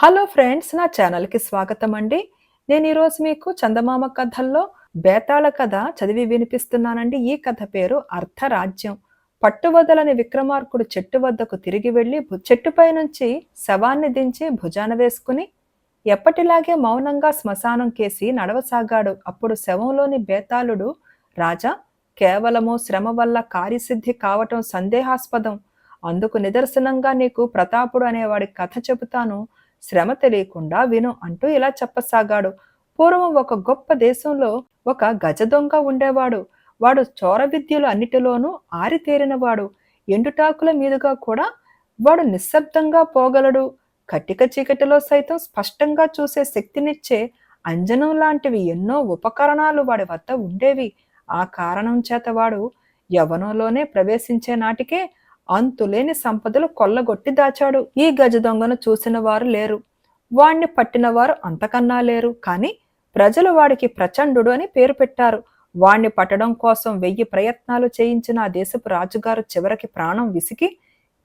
Hello friends నా ఛానల్కి స్వాగతం అండి నేను ఈరోజు మీకు చందమామ కథల్లో బేతాళ కథ చదివి వినిపిస్తున్నానండి. ఈ కథ పేరు అర్ధరాజ్యం. పట్టువదలని విక్రమార్కుడు చెట్టు వద్దకు తిరిగి వెళ్ళి చెట్టుపై నుంచి శవాన్ని దించి భుజాన వేసుకుని ఎప్పటిలాగే మౌనంగా శ్మశానం కేసి నడవసాగాడు. అప్పుడు శవంలోని బేతాళుడు రాజా కేవలము శ్రమ వల్ల కార్యసిద్ధి కావటం సందేహాస్పదం. అందుకు నిదర్శనంగా నీకు ప్రతాపుడు అనేవాడి కథ చెబుతాను. శ్రమ తెలియకుండా విను అంటూ ఇలా చెప్పసాగాడు. పూర్వం ఒక గొప్ప దేశంలో ఒక గజ దొంగ ఉండేవాడు. వాడు చోర విద్యలు అన్నిటిలోనూ ఆరితేరినవాడు. ఎండుటాకుల మీదుగా కూడా వాడు నిశ్శబ్దంగా పోగలడు. కట్టిక చీకటిలో సైతం స్పష్టంగా చూసే శక్తినిచ్చే అంజనం లాంటివి ఎన్నో ఉపకరణాలు వాడి వద్ద ఉండేవి. ఆ కారణం చేత వాడు యవనంలోనే ప్రవేశించే నాటికే అంతులేని సంపదలు కొల్లగొట్టి దాచాడు. ఈ గజ దొంగను చూసిన వారు లేరు. వాణ్ణి పట్టిన వారు అంతకన్నా లేరు. కానీ ప్రజలు వాడికి ప్రచండు అని పేరు పెట్టారు. వాణ్ణి పట్టడం కోసం వెయ్యి ప్రయత్నాలు చేయించిన ఆ దేశపు రాజుగారు చివరికి ప్రాణం విసికి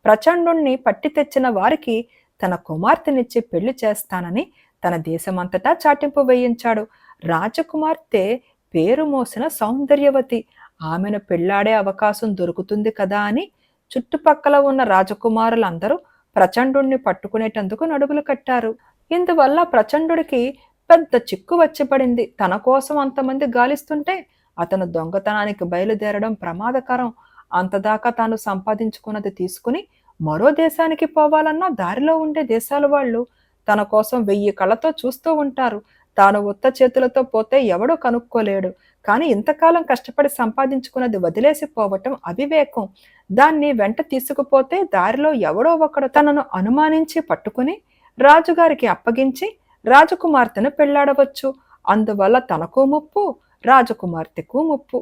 ప్రచండుణ్ణి పట్టి తెచ్చిన వారికి తన కుమార్తెనిచ్చి పెళ్ళి చేస్తానని తన దేశమంతటా చాటింపు వేయించాడు. రాజకుమార్తె పేరు మోసిన సౌందర్యవతి. ఆమెను పెళ్ళాడే అవకాశం దొరుకుతుంది కదా అని చుట్టుపక్కల ఉన్న రాజకుమారులందరూ ప్రచండుణ్ణి పట్టుకునేటందుకు నడుగులు కట్టారు. ఇందువల్ల ప్రచండుడికి పెద్ద చిక్కు వచ్చిపడింది. తన కోసం అంతమంది గాలిస్తుంటే అతను దొంగతనానికి బయలుదేరడం ప్రమాదకరం. అంతదాకా తాను సంపాదించుకున్నది తీసుకుని మరో దేశానికి పోవాలన్నా దారిలో ఉండే దేశాల వాళ్ళు తన కోసం వెయ్యి కళ్ళతో చూస్తూ ఉంటారు. తాను ఉత్త చేతులతో పోతే ఎవడో కనుక్కోలేడు. కానీ ఇంతకాలం కష్టపడి సంపాదించుకున్నది వదిలేసి పోవటం అవివేకం. దాన్ని వెంట తీసుకుపోతే దారిలో ఎవడో ఒకడు తనను అనుమానించి పట్టుకుని రాజుగారికి అప్పగించి రాజకుమార్తెను పెళ్ళాడవచ్చు. అందువల్ల తనకు ముప్పు రాజకుమార్తెకు ముప్పు.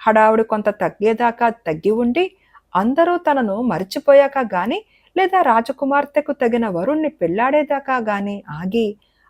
హడావుడి కొంత తగ్గేదాకా తగ్గి ఉండి అందరూ తనను మరిచిపోయాక గాని లేదా రాజకుమార్తెకు తగిన వరుణ్ణి పెళ్ళాడేదాకా గాని ఆగి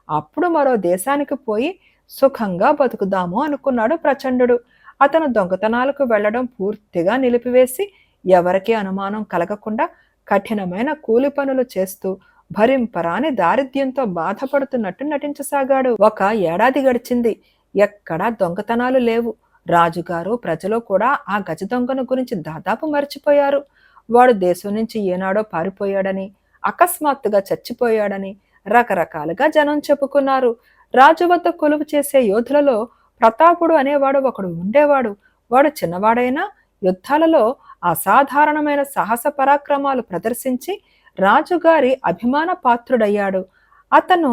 అప్పుడు మరో దేశానికి పోయి సుఖంగా బతుకుదాము అనుకున్నాడు ప్రచండు అతను దొంగతనాలకు వెళ్ళడం పూర్తిగా నిలిపివేసి ఎవరికీ అనుమానం కలగకుండా కఠినమైన కూలి పనులు చేస్తూ భరింపరాని దారిద్ర్యంతో బాధపడుతున్నట్టు నటించసాగాడు. ఒక ఏడాది గడిచింది. ఎక్కడా దొంగతనాలు లేవు. రాజుగారు ప్రజలు కూడా ఆ గజ దొంగను గురించి దాదాపు మర్చిపోయారు. వాడు దేశం నుంచి ఏనాడో పారిపోయాడని అకస్మాత్తుగా చచ్చిపోయాడని రకరకాలుగా జనం చెప్పుకున్నారు. రాజు వద్ద కొలువు చేసే యోధులలో ప్రతాపుడు అనేవాడు ఒకడు ఉండేవాడు. వాడు చిన్నవాడైనా యుద్ధాలలో అసాధారణమైన సాహస పరాక్రమాలు ప్రదర్శించి రాజుగారి అభిమాన పాత్రుడయ్యాడు. అతను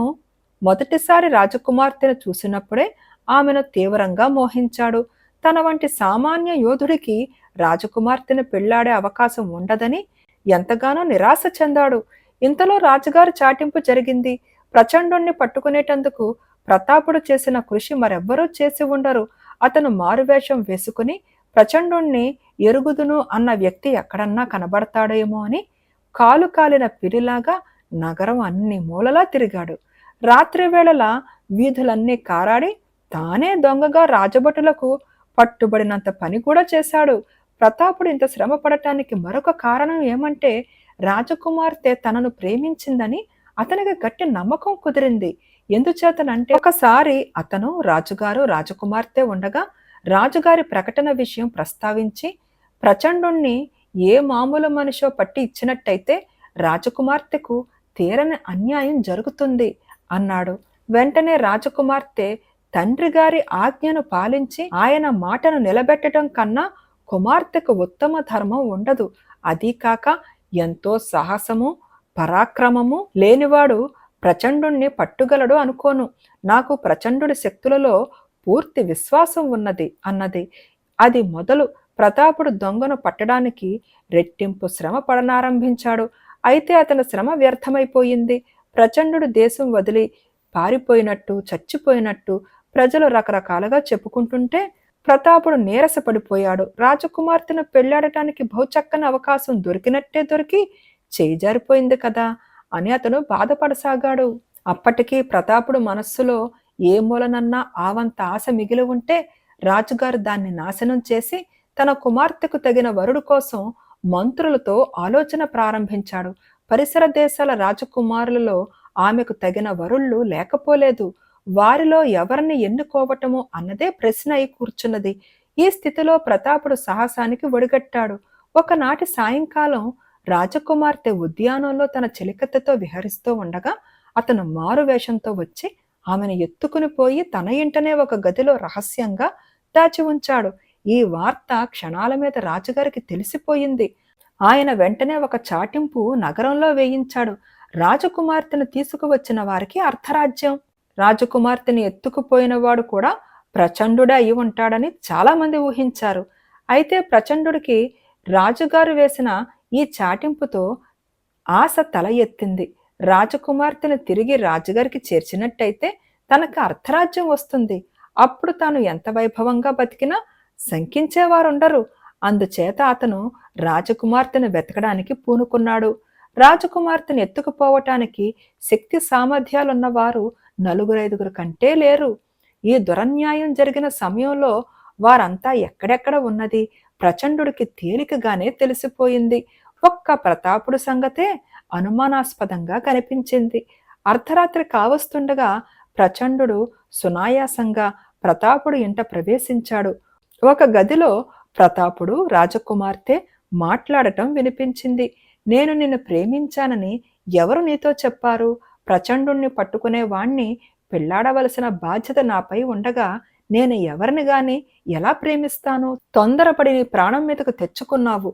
మొదటిసారి రాజకుమార్తెను చూసినప్పుడే ఆమెను తీవ్రంగా మోహించాడు. తన వంటి సామాన్య యోధుడికి రాజకుమార్తెను పెళ్ళాడే అవకాశం ఉండదని ఎంతగానో నిరాశ చెందాడు. ఇంతలో రాజుగారు చాటింపు జరిగింది. ప్రచండుణ్ణి పట్టుకునేటందుకు ప్రతాపుడు చేసిన కృషి మరెవ్వరూ చేసి ఉండరు. అతను మారువేషం వేసుకుని ప్రచండుణ్ణి ఎరుగుదును అన్న వ్యక్తి ఎక్కడన్నా కనబడతాడేమో అని కాలు కాలిన పిరిలాగా నగరం అన్ని మూలలా తిరిగాడు. రాత్రి వేళల వీధులన్నీ కారాడి తానే దొంగగా రాజభటులకు పట్టుబడినంత పని కూడా చేశాడు. ప్రతాపుడు ఇంత శ్రమ పడటానికి మరొక కారణం ఏమంటే రాజకుమార్తె తనను ప్రేమించిందని అతనికి గట్టి నమ్మకం కుదిరింది. ఎందుచేతనంటే ఒకసారి అతను రాజుగారు రాజకుమార్తె ఉండగా రాజుగారి ప్రకటన విషయం ప్రస్తావించి ప్రచండుణ్ణి ఏ మామూలు మనిషో పట్టి ఇచ్చినట్టయితే రాజకుమార్తెకు తీరని అన్యాయం జరుగుతుంది అన్నాడు. వెంటనే రాజకుమార్తె తండ్రి గారి ఆజ్ఞను పాలించి ఆయన మాటను నిలబెట్టడం కన్నా కుమార్తెకు ఉత్తమ ధర్మం ఉండదు. అదీ కాక ఎంతో సాహసము పరాక్రమము లేనివాడు ప్రచండుణ్ణి పట్టుగలడు అనుకోను. నాకు ప్రచండుడి శక్తులలో పూర్తి విశ్వాసం ఉన్నది అన్నది. అది మొదలు ప్రతాపుడు దొంగను పట్టడానికి రెట్టింపు శ్రమ పడనారంభించాడు. అయితే అతని శ్రమ వ్యర్థమైపోయింది. ప్రచండుడు దేశం వదిలి పారిపోయినట్టు చచ్చిపోయినట్టు ప్రజలు రకరకాలుగా చెప్పుకుంటుంటే ప్రతాపుడు నీరసపడిపోయాడు. రాజకుమార్తెను పెళ్ళాడటానికి బహుచక్కని అవకాశం దొరికినట్టే దొరికి చేయి జారిపోయింది కదా. అని అతను బాధపడసాగాడు. అప్పటికీ ప్రతాపుడు మనస్సులో ఏ మూలనన్నా ఆవంత ఆశ మిగిలి ఉంటే రాజుగారు దాన్ని నాశనం చేసి తన కుమార్తెకు తగిన వరుడు కోసం మంత్రులతో ఆలోచన ప్రారంభించాడు. పరిసర దేశాల రాజకుమారులలో ఆమెకు తగిన వరుళ్ళు లేకపోలేదు. వారిలో ఎవరిని ఎన్నుకోవటము అన్నదే ప్రశ్న అయి కూర్చున్నది. ఈ స్థితిలో ప్రతాపుడు సాహసానికి ఒడిగట్టాడు. ఒకనాటి సాయంకాలం రాజకుమార్తె ఉద్యానంలో తన చెలికత్తెతో విహరిస్తూ ఉండగా అతను మారు వేషంతో వచ్చి ఆమెను ఎత్తుకుని పోయి తన ఇంటనే ఒక గదిలో రహస్యంగా దాచి ఉంచాడు. ఈ వార్త క్షణాల మీద రాజుగారికి తెలిసిపోయింది. ఆయన వెంటనే ఒక చాటింపు నగరంలో వేయించాడు. రాజకుమార్తెను తీసుకువచ్చిన వారికి అర్ధరాజ్యం. రాజకుమార్తెని ఎత్తుకుపోయినవాడు కూడా ప్రచండుడే అయి ఉంటాడని చాలామంది ఊహించారు. అయితే ప్రచండుడికి రాజుగారు వేసిన ఈ చాటింపుతో ఆశ తల ఎత్తింది. రాజకుమార్తెను తిరిగి రాజుగారికి చేర్చినట్టయితే తనకు అర్ధరాజ్యం వస్తుంది. అప్పుడు తాను ఎంత వైభవంగా బతికినా శంకించేవారుండరు. అందుచేత అతను రాజకుమార్తెను వెతకడానికి పూనుకున్నాడు. రాజకుమార్తెను ఎత్తుకుపోవటానికి శక్తి సామర్థ్యాలున్నవారు నలుగురైదుగురు కంటే లేరు. ఈ దురన్యాయం జరిగిన సమయంలో వారంతా ఎక్కడెక్కడ ఉన్నది? ప్రచండుడికి తేలికగానే తెలిసిపోయింది. ఒక్క ప్రతాపుడు సంగతే అనుమానాస్పదంగా కనిపించింది. అర్ధరాత్రి కావస్తుండగా ప్రచండుడు సునాయాసంగా ప్రతాపుడు ఇంట ప్రవేశించాడు. ఒక గదిలో ప్రతాపుడు రాజకుమార్తె మాట్లాడటం వినిపించింది. నేను నిన్ను ప్రేమించానని ఎవరు నీతో చెప్పారు? ప్రచండుణ్ణి పట్టుకునే వాణ్ణి పెళ్ళాడవలసిన బాధ్యత నాపై ఉండగా నేను ఎవరిని గాని ఎలా ప్రేమిస్తాను? తొందరపడి నీ ప్రాణం మీదకు తెచ్చుకున్నావు.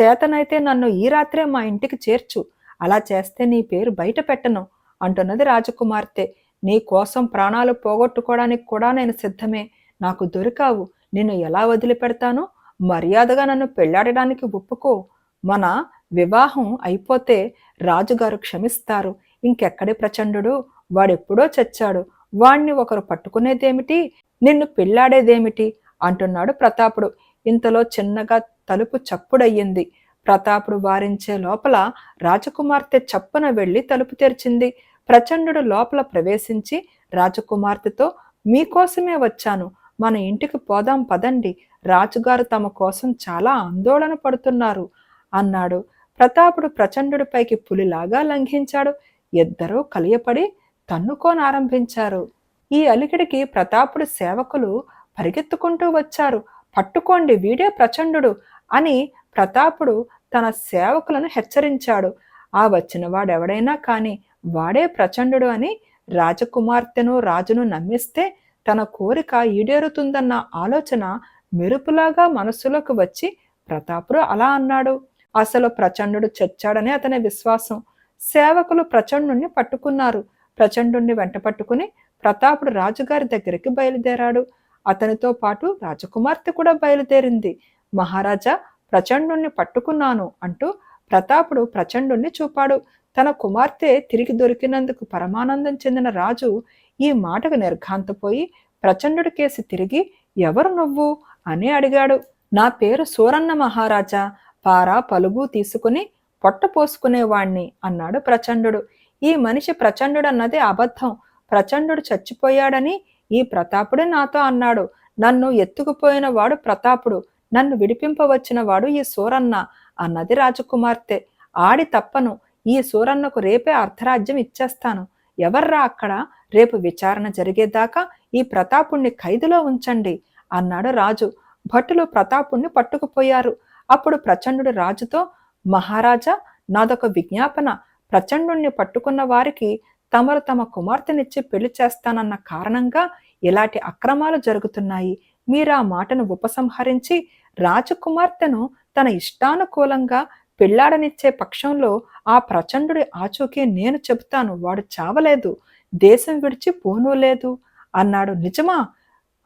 చేతనైతే నన్ను ఈ రాత్రే మా ఇంటికి చేర్చు. అలా చేస్తే నీ పేరు బయట పెట్టను అంటున్నది రాజకుమార్తె. నీ కోసం ప్రాణాలు పోగొట్టుకోవడానికి కూడా నేను సిద్ధమే. నాకు దొరికావు. నిన్ను ఎలా వదిలిపెడతాను? మర్యాదగా నన్ను పెళ్ళాడడానికి ఒప్పుకో. మన వివాహం అయిపోతే రాజుగారు క్షమిస్తారు. ఇంకెక్కడి ప్రచండు వాడెప్పుడో చచ్చాడు. వాణ్ణి ఒకరు పట్టుకునేదేమిటి? నిన్ను పెళ్ళాడేదేమిటి? అంటున్నాడు ప్రతాపుడు. ఇంతలో చిన్నగా తలుపు చప్పుడయ్యింది. ప్రతాపుడు వారించే లోపల రాజకుమార్తె చప్పున వెళ్ళి తలుపు తెరిచింది. ప్రచండుడు లోపల ప్రవేశించి రాజకుమార్తెతో మీకోసమే వచ్చాను. మన ఇంటికి పోదాం పదండి. రాజుగారు తమ కోసం చాలా ఆందోళన పడుతున్నారు అన్నాడు. ప్రతాపుడు ప్రచండుడిపైకి పులిలాగా లంఘించాడు. ఇద్దరూ కలియపడి తన్నుకోనారంభించారు. ఈ అలికిడికి ప్రతాపుడి సేవకులు పరిగెత్తుకుంటూ వచ్చారు. పట్టుకోండి వీడే ప్రచండు అని ప్రతాపుడు తన సేవకులను హెచ్చరించాడు. ఆ వచ్చిన వాడెవడైనా కానీ వాడే ప్రచండు అని రాజకుమార్తెను రాజును నమ్మిస్తే తన కోరిక ఈడేరుతుందన్న ఆలోచన మెరుపులాగా మనస్సులోకి వచ్చి ప్రతాపుడు అలా అన్నాడు. అసలు ప్రచండు చచ్చాడనే అతని విశ్వాసం. సేవకులు ప్రచండుణ్ణి పట్టుకున్నారు. ప్రచండుణ్ణి వెంట పట్టుకుని ప్రతాపుడు రాజుగారి దగ్గరికి బయలుదేరాడు. అతనితో పాటు రాజకుమార్తె కూడా బయలుదేరింది. మహారాజా ప్రచండుణ్ణి పట్టుకున్నాను అంటూ ప్రతాపుడు ప్రచండుణ్ణి చూపాడు. తన కుమార్తె తిరిగి దొరికినందుకు పరమానందం చెందిన రాజు ఈ మాటకు నిర్ఘాంతపోయి ప్రచండుడి కేసి తిరిగి ఎవరు నువ్వు? అని అడిగాడు. నా పేరు సూరన్న మహారాజా పారా పలుగు తీసుకుని పొట్ట పోసుకునేవాణ్ణి అన్నాడు ప్రచండుడు. ఈ మనిషి ప్రచండుడన్నది అబద్ధం. ప్రచండుడు చచ్చిపోయాడని ఈ ప్రతాపుడే నాతో అన్నాడు. నన్ను ఎత్తుకుపోయిన వాడు ప్రతాపుడు. నన్ను విడిపింపవచ్చిన వాడు ఈ సూరన్న అన్నది రాజకుమార్తె. ఆడి తప్పను ఈ సూరన్నకు రేపే అర్ధరాజ్యం ఇచ్చేస్తాను. ఎవర్రా అక్కడ? రేపు విచారణ జరిగేదాకా ఈ ప్రతాపుణ్ణి ఖైదులో ఉంచండి అన్నాడు రాజు. భటులు ప్రతాపుణ్ణి పట్టుకుపోయారు. అప్పుడు ప్రచండు రాజుతో మహారాజా నాదొక విజ్ఞాపన. ప్రచండుణ్ణి పట్టుకున్న వారికి తమరు తమ కుమార్తెనిచ్చి పెళ్ళి చేస్తానన్న కారణంగా ఇలాంటి అక్రమాలు జరుగుతున్నాయి. మీరు ఆ మాటను ఉపసంహరించి రాజకుమార్తెను తన ఇష్టానుకూలంగా పెళ్ళాడనిచ్చే పక్షంలో ఆ ప్రచండుడి ఆచూకీ నేను చెబుతాను వాడు చావలేదు దేశం విడిచి పోనూ లేదు అన్నాడు. నిజమా?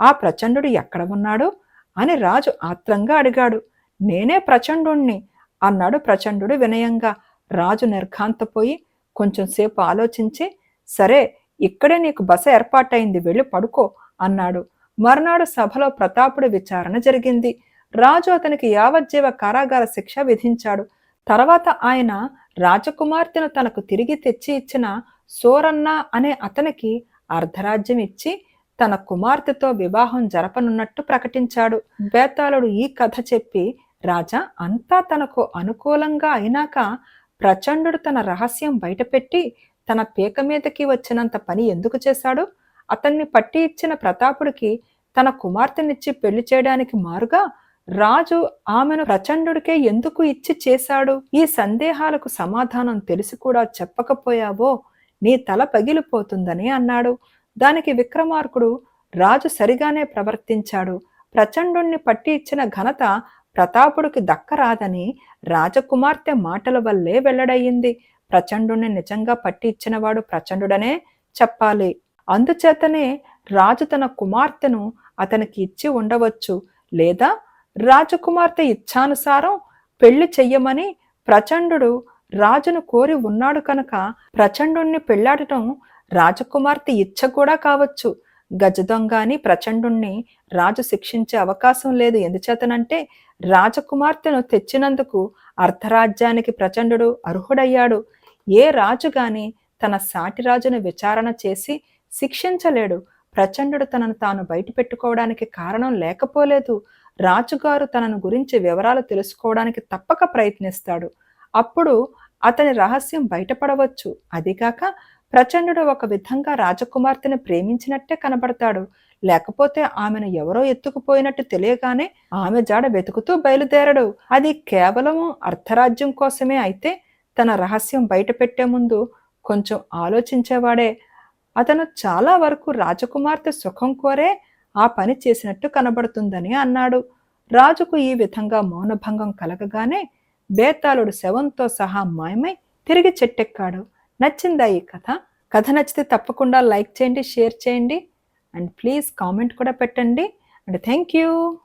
ఆ ప్రచండుడు ఎక్కడ ఉన్నాడు? అని రాజు ఆత్రంగా అడిగాడు. నేనే ప్రచండుణ్ణి అన్నాడు ప్రచండుడు వినయంగా. రాజు నిర్ఘాంతపోయి కొంచెంసేపు ఆలోచించి సరే ఇక్కడే నీకు బస ఏర్పాటైంది వెళ్ళి పడుకో అన్నాడు. మర్నాడు సభలో ప్రతాపుడి విచారణ జరిగింది. రాజు అతనికి యావజ్జీవ కారాగార శిక్ష విధించాడు. తర్వాత ఆయన రాజకుమార్తెను తనకు తిరిగి తెచ్చి ఇచ్చిన సోరన్న అనే అతనికి అర్ధరాజ్యం ఇచ్చి తన కుమార్తెతో వివాహం జరపనున్నట్టు ప్రకటించాడు. బేతాళుడు ఈ కథ చెప్పి రాజా అంతా తనకు అనుకూలంగా అయినాక ప్రచండు తన రహస్యం బయటపెట్టి తన పీక మీదకి వచ్చినంత పని ఎందుకు చేశాడు? అతన్ని పట్టి ఇచ్చిన ప్రతాపుడికి తన కుమార్తెనిచ్చి పెళ్ళి చేయడానికి మారుగా రాజు ఆమెను ప్రచండుడికే ఎందుకు ఇచ్చి చేశాడు? ఈ సందేహాలకు సమాధానం తెలిసి కూడా చెప్పకపోయావో? నీ తల పగిలిపోతుందని అన్నాడు. దానికి విక్రమార్కుడు రాజు సరిగానే ప్రవర్తించాడు. ప్రచండుణ్ణి పట్టి ఇచ్చిన ఘనత ప్రతాపుడికి దక్కరాదని రాజకుమార్తె మాటల వల్లే వెల్లడయ్యింది ప్రచండుణ్ణి నిజంగా పట్టి ఇచ్చినవాడు ప్రచండుడనే చెప్పాలి. అందుచేతనే రాజు తన కుమార్తెను అతనికి ఇచ్చి ఉండవచ్చు. లేదా రాజకుమార్తె ఇచ్ఛానుసారం పెళ్ళి చెయ్యమని ప్రచండు రాజును కోరి ఉన్నాడు కనుక ప్రచండుణ్ణి పెళ్ళాడటం రాజకుమార్తె ఇచ్చ కూడా కావచ్చు. గజదొంగాని ప్రచండుణ్ణి రాజు శిక్షించే అవకాశం లేదు. ఎందుచేతనంటే రాజకుమార్తెను తెచ్చినందుకు అర్ధరాజ్యానికి ప్రచండు అర్హుడయ్యాడు. ఏ రాజు గాని తన సాటి రాజును విచారణ చేసి శిక్షించలేడు. ప్రచండు తనను తాను బయట పెట్టుకోవడానికి కారణం లేకపోలేదు. రాజుగారు తనను గురించి వివరాలు తెలుసుకోవడానికి తప్పక ప్రయత్నిస్తాడు. అప్పుడు అతని రహస్యం బయటపడవచ్చు. అదిగాక ప్రచండు ఒక విధంగా రాజకుమార్తెను ప్రేమించినట్టే కనబడతాడు. లేకపోతే ఆమెను ఎవరో ఎత్తుకుపోయినట్టు తెలియగానే ఆమె జాడ వెతుకుతూ బయలుదేరడు. అది కేవలం అర్ధరాజ్యం కోసమే అయితే తన రహస్యం బయట పెట్టే ముందు కొంచెం ఆలోచించేవాడే. అతను చాలా వరకు రాజకుమార్తె సుఖం కోరే ఆ పని చేసినట్టు కనబడుతుందని అన్నాడు. రాజుకు ఈ విధంగా మౌనభంగం కలగగానే బేతాళుడు శవంతో సహా మాయమై తిరిగి చెట్టెక్కాడు. నచ్చిందా ఈ కథ? కథ నచ్చితే తప్పకుండా లైక్ చేయండి షేర్ చేయండి. అండ్ ప్లీజ్ కామెంట్ కూడా పెట్టండి. And thank you.